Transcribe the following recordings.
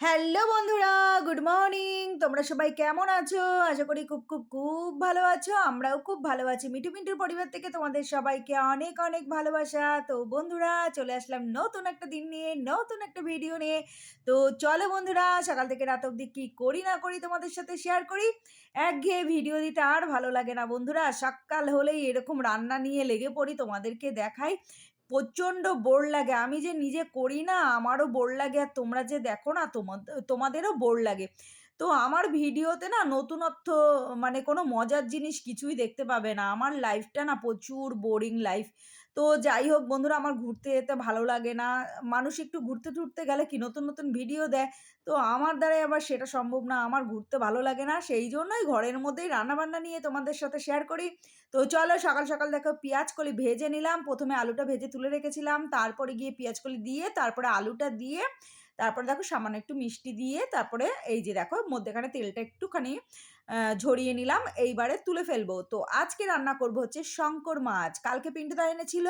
Hello বন্ধুরা, good morning. তোমরা সবাই কেমন আছো? আশা করি খুব খুব খুব ভালো আছো। আমরাও খুব ভালো আছি। মিঠু মিন্টুর পরিবার থেকে তোমাদের সবাইকে অনেক অনেক ভালোবাসা। তো বন্ধুরা, চলে আসলাম নতুন একটা দিন নিয়ে, নতুন একটা ভিডিও নিয়ে। তো চলো বন্ধুরা, সকাল থেকে রাত অবধি কী করি, না করি তোমাদের সাথে শেয়ার করি? একঘেয়ে ভিডিও দিতে আর ভালো লাগে না বন্ধুরা। সকাল হলেই এরকম রান্না নিয়ে লেগে পড়ি, তোমাদেরকে দেখাই। প্রচণ্ড বোর লাগে। আমি যে নিজে করি না, আমারও বোর লাগে আর তোমরা যে দেখো না তোমাদের তোমাদেরও বোর লাগে। তো আমার ভিডিওতে না নতুনত্ব মানে কোনো মজার জিনিস কিছুই দেখতে পাবে না। আমার লাইফটা না প্রচুর বোরিং লাইফ তো যাই হোক বন্ধুরা, আমার ঘুরতে যেতে ভালো লাগে না। মানুষ একটু ঘুরতে টুরতে গেলে কি নতুন নতুন ভিডিও দেয়? তো আমার দ্বারাই আবার সেটা সম্ভব না। আমার ঘুরতে ভালো লাগে না, সেই জন্যই ঘরের মধ্যেই রান্নাবান্না নিয়ে তোমাদের সাথে শেয়ার করি। তো চলো সকাল সকাল দেখো পেঁয়াজ কলি ভেজে নিলাম। প্রথমে আলুটা ভেজে তুলে রেখেছিলাম। তারপরে গিয়ে পেঁয়াজ কলি দিয়ে, তারপরে আলুটা দিয়ে তারপরে দেখো সামান্য একটু মিষ্টি দিয়ে তারপরে এই যে দেখো মধ্যেখানে তেলটা একটুখানি ঝরিয়ে নিলাম। এইবারে তুলে ফেলব। তো আজকে রান্না করব হচ্ছে শঙ্কর মাছ। কালকে পিন্টুদা এনেছিল।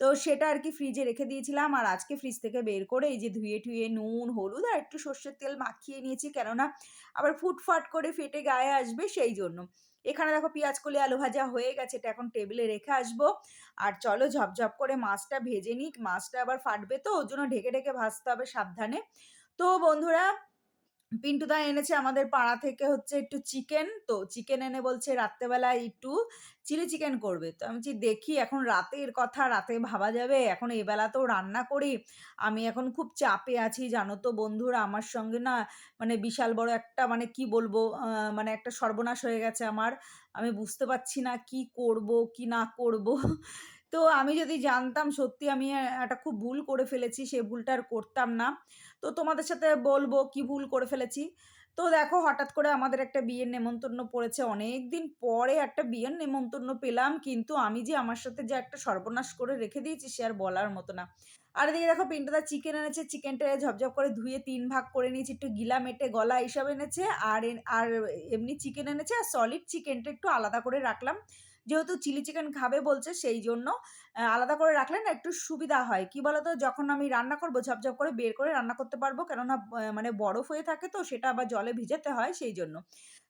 তো সেটা আর কি ফ্রিজে রেখে দিয়েছিলাম। আর আজকে ফ্রিজ থেকে বের করে এই যে ধুয়ে টুয়ে নুন, হলুদ আর একটু সর্ষের তেল মাখিয়ে নিয়েছি। কেননা আবার ফুটফাট করে ফেটে গায়ে আসবে সেই জন্য। এখানে দেখো পেঁয়াজ, কলি, আলু ভাজা হয়ে গেছে। এটা এখন টেবিলে রেখে আসব। আর চলো ঝপঝপ করে মাছটা ভেজে নিক। মাছটা আবার ফাটবে তো, ওর জন্য ঢেকে ঢেকে ভাজতে হবে সাবধানে। তো বন্ধুরা পিন্টুদা এনেছে আমাদের পাড়া থেকে হচ্ছে একটু চিকেন, তো চিকেন এনে বলছে রাত্রেবেলায় একটু চিলি চিকেন করবে। তো আমি দেখি, এখন রাতের কথা, রাতে ভাবা যাবে, এখন এবেলা তো রান্না করি। আমি এখন খুব চাপে আছি, জানো তো বন্ধুরা, আমার সঙ্গে না মানে বিশাল বড় একটা মানে কি বলব মানে একটা সর্বনাশ হয়ে গেছে আমার। আমি বুঝতে পারছি না কি করব, কি না করব। তো আমি যদি জানতাম সত্যি আমি একটা খুব ভুল করে ফেলেছি, সে ভুলটা আর করতাম না। তো তোমাদের সাথে বলব কি ভুল করে ফেলেছি। তো দেখো হঠাৎ করে আমাদের একটা বিয়ের নেমন্তন্ন পড়েছে। অনেক দিন পরে একটা বিয়ের নেমন্তন্ন পেলাম, কিন্তু আমি যে আমার সাথে যে একটা সর্বনাশ করে রেখে দিয়েছি সে আর বলার মতো না। আর এদিকে দেখো পিন্টুদা চিকেন এনেছে, চিকেনটা ঝপঝপ করে ধুয়ে তিন ভাগ করে নিয়েছি, একটু গিলা মেটে গলা এইসব এনেছে, আর আর এমনি চিকেন এনেছে, আর সলিড চিকেনটা একটু আলাদা করে রাখলাম। যেহেতু চিলি চিকেন খাবে বলছে, সেই জন্য আলাদা করে রাখলে না একটু সুবিধা হয়। কি বলতো? যখন আমি রান্না করব ঝপঝপ করে বের করে রান্না করতে পারব। কেননা মানে বরফ হয়ে থাকে তো, সেটা আবার জলে ভিজাতে হয় সেই জন্য।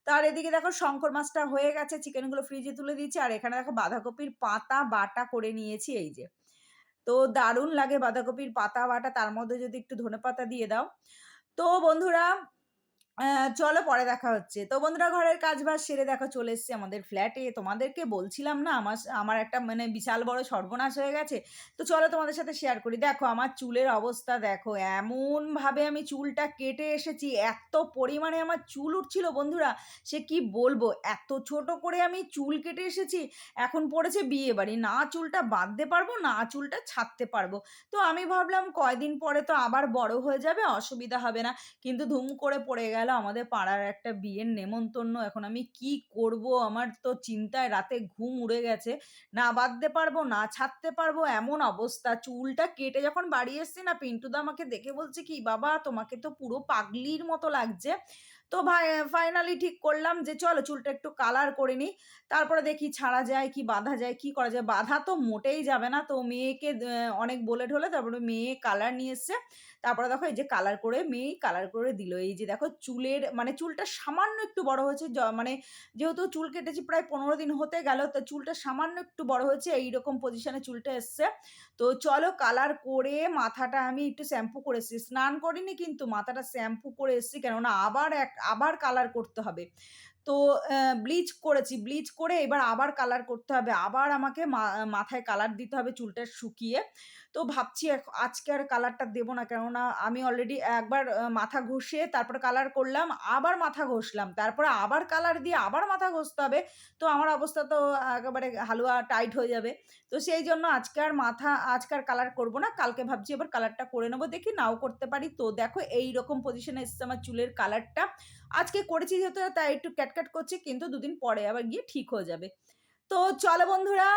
তার এদিকে দেখো, শঙ্কর মাছটা হয়ে গেছে চিকেনগুলো ফ্রিজে তুলে দিয়েছি। আর এখানে দেখো, বাঁধাকপির পাতা, বাটা করে নিয়েছি এই যে। তো দারুণ লাগে বাঁধাকপির পাতা, বাটা। তার মধ্যে যদি একটু ধনে পাতা দিয়ে দাও। তো বন্ধুরা চলো পরে দেখা হচ্ছে। তো বন্ধুরা, ঘরের কাজ বাজ সেরে দেখা চলে এসছে আমাদের ফ্ল্যাটে তোমাদেরকে বলছিলাম না, আমার আমার একটা মানে বিশাল বড় সর্বনাশ হয়ে গেছে। তো চলো তোমাদের সাথে শেয়ার করি। দেখো, আমার চুলের অবস্থা দেখো, এমনভাবে আমি চুলটা কেটে এসেছি। এত পরিমাণে আমার চুল উঠছিল বন্ধুরা, সে কি বলব? এত ছোট করে আমি চুল কেটে এসেছি, এখন পড়েছে বিয়ে বাড়ি। না চুলটা বাঁধতে পারব, না চুলটা ছাড়তে পারব। তো আমি ভাবলাম কয়দিন পরে তো আবার বড় হয়ে যাবে, অসুবিধা হবে না। কিন্তু ধুম করে পড়ে গেল গেল আমাদের পাড়ার একটা বিয়ের নেমন্তন্ন। এখন আমি কি করব? আমার তো চিন্তায় রাতে ঘুম উড়ে গেছে। না বাঁধতে পারব, না ছাড়তে পারব, এমন অবস্থা। চুলটা কেটে যখন বাড়ি এসছি না, পিন্টুদা আমাকে দেখে বলছে কি, বাবা, তোমাকে তো পুরো পাগলির মতো লাগছে। তো ফাইনালি ঠিক করলাম যে চলো চুলটা একটু কালার করে নিই। তারপরে দেখি ছাড়া যায় কি বাঁধা যায়, কি করা যায়? বাঁধা তো মোটেই যাবে না। তো মেয়েকে অনেক বলে ঢলে তারপরে মেয়ে কালার নিয়ে এসছে। তারপরে দেখো এই যে কালার করে মেয়েই কালার করে দিল। এই যে দেখো চুলের মানে চুলটা সামান্য একটু বড় হয়েছে। মানে যেহেতু চুল কেটেছি প্রায় পনেরো দিন হতে গেল, তো চুলটা সামান্য একটু বড় হয়েছে। এইরকম পজিশনে চুলটা এসছে। তো চলো কালার করে মাথাটা আমি একটু শ্যাম্পু করে এসেছি স্নান করিনি কিন্তু মাথাটা শ্যাম্পু করে এসেছি। কেননা আবার এক আবার কালার করতে হবে। তো ব্লিচ করেছি। ব্লিচ করে এবার আবার কালার করতে হবে। আবার আমাকে মাথায় কালার দিতে হবে, চুলটা শুকিয়ে। তো ভাবছি আজকে আর কালারটা দেবো না। কেননা আমি অলরেডি একবার মাথা ঘষে তারপর কালার করলাম, আবার মাথা ঘষলাম। তারপরে আবার কালার দিয়ে আবার মাথা ঘষতে হবে। তো আমার অবস্থা তো একেবারে হালুয়া টাইট হয়ে যাবে। তো সেই জন্য আজকে আর মাথা, আজকে আর কালার করব না। কালকে ভাবছি এবার কালারটা করে নেব। দেখি নাও করতে পারি। তো দেখো এই রকম পজিশনে এসছে আমার চুলের কালারটা আজকে করেছি যেহেতু, তাই একটু ক্যাটক্যাট করছে কিন্তু দুদিন পরে আবার গিয়ে ঠিক হয়ে যাবে। তো চলো বন্ধুরা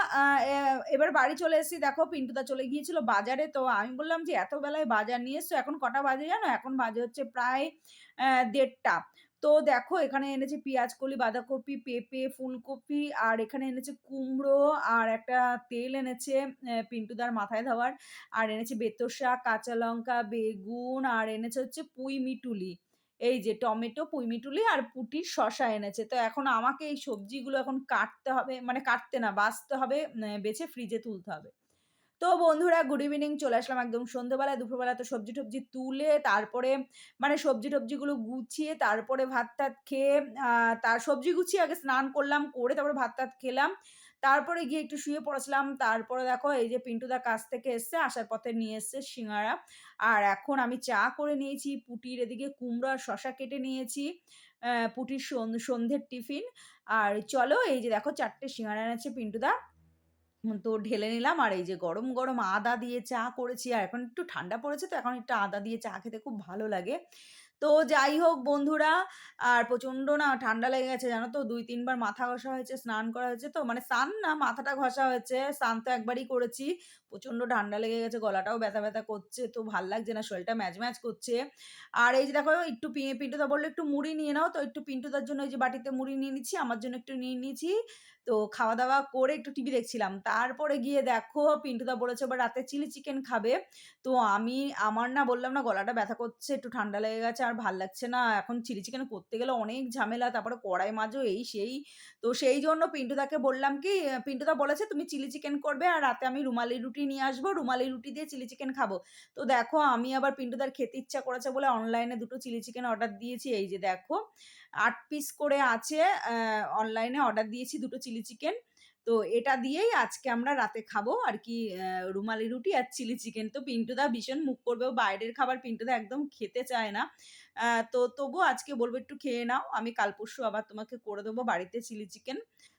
এবার বাড়ি চলে এসেছি। দেখো পিন্টুদা চলে গিয়েছিল বাজারে। তো আমি বললাম যে এত বেলায় বাজার নিয়ে এসছো? এখন কটা বাজে জানো? এখন বাজে হচ্ছে প্রায় দেড়টা। তো দেখো এখানে এনেছি পেঁয়াজকলি, বাঁধাকপি, পেঁপে, ফুলকপি আর এখানে এনেছে কুমড়ো আর একটা তেল এনেছে পিন্টুদার মাথায় দেওয়ার। আর এনেছে বেতো শাক, কাঁচা লঙ্কা, বেগুন আর এনেছে হচ্ছে পুঁই মিটুলি। এই যে টমেটো, পুঁই মিটুলি আর পুঁটির শসা এনেছে। তো এখন আমাকে এই সবজিগুলো এখন কাটতে হবে মানে কাটতে না বাঁচতে হবে, বেছে ফ্রিজে তুলতে হবে। তো বন্ধুরা গুড ইভিনিং চলে আসলাম একদম সন্ধ্যেবেলায়, দুপুরবেলা তো সবজি-টবজি তুলে তারপরে মানে সবজি-টবজিগুলো গুছিয়ে তারপরে ভাত-টাত খেয়ে আ তার সবজি গুছিয়ে আগে স্নান করলাম, করে তারপরে ভাত-টাত খেলাম। তারপরে গিয়ে একটু শুয়ে পড়েছিলাম। তারপরে দেখো এই যে পিন্টুদা কাছ থেকে এসছে, আসার পথে নিয়ে এসছে সিঙ্গারা। আর এখন আমি চা করে নিয়েছি, পুটির এদিকে কুমড়ো আর শসা কেটে নিয়েছি। পুটির সন সন্ধ্যের টিফিন। আর চলো এই যে দেখো ৪ টে সিঙ্গারা এনেছে পিন্টুদা। তো ঢেলে নিলাম আর এই যে গরম, গরম আদা দিয়ে চা করেছি। আর এখন একটু ঠান্ডা পড়েছে তো এখন একটু আদা দিয়ে চা খেতে খুব ভালো লাগে। তো যাই হোক বন্ধুরা, আর প্রচণ্ড না ঠান্ডা লেগে গেছে জানো তো দুই তিনবার মাথা ঘষা হয়েছে, স্নান করা হয়েছে তো মানে স্নান না মাথাটা ঘষা হয়েছে। স্নান তো একবারই করেছি। প্রচণ্ড ঠান্ডা লেগে গেছে, গলাটাও ব্যথা, ব্যথা করছে। তো ভালো লাগছে না, শরীরটা ম্যাজ, ম্যাজ করছে। আর এই যে দেখো একটু পিন্টুদা বলল "একটু মুড়ি নিয়ে নাও।" তো একটু পিন্টুদার জন্য এই যে বাটিতে মুড়ি নিয়ে নিচ্ছি, আমার জন্য একটু নিয়ে নিয়েছি। তো খাওয়া-দাওয়া করে একটু টিভি দেখছিলাম। তারপরে গিয়ে দেখো পিন্টুদা বলেছে এবার রাতে চিলি চিকেন খাবে। তো আমি আমার না বললাম না গলাটা ব্যথা করছে, একটু ঠান্ডা লেগে গেছে আর ভালো লাগছে না। এখন চিলি চিকেন করতে গেলে অনেক ঝামেলা। তারপরে কড়াই মাজো এই সেই। তো সেই জন্য পিন্টুদাকে বললাম কি, পিন্টুদা বলেছে, "তুমি চিলি চিকেন করবে আর রাতে আমি রুমালি রুটি নিয়ে আসব। রুমালি রুটি দিয়ে চিলি চিকেন খাব।" তো দেখো আমি আবার পিন্টুদার খেতে ইচ্ছা করেছে বলে অনলাইনে দুটো চিলি চিকেন অর্ডার দিয়েছি। এই যে দেখো ৮ পিস করে আছে। অনলাইনে অর্ডার দিয়েছি দুটো চিলি চিকেন। তো এটা দিয়েই আজকে আমরা রাতে খাব আর কি রুমালি রুটি আর চিলি চিকেন। তো পিন্টুদা ভীষণ মুখ করবে। বাইরের খাবার পিন্টুদা একদম খেতে চায় না। তো তবুও আজকে বলব "একটু খেয়ে নাও। আমি কাল পরশু আবার তোমাকে করে দেবো বাড়িতে চিলি চিকেন।"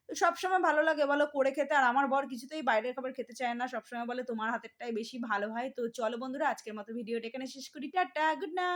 তো সবসময় ভালো লাগে বলো করে খেতে। আর আমার বর কিছুতেই বাইরের খাবার খেতে চায় না। সবসময় বলে, "তোমার হাতেরটাই বেশি ভালো হয়।" তো চলো বন্ধুরা আজকের মতো ভিডিওটা এখানে শেষ করি। টাটা, গুড নাইট।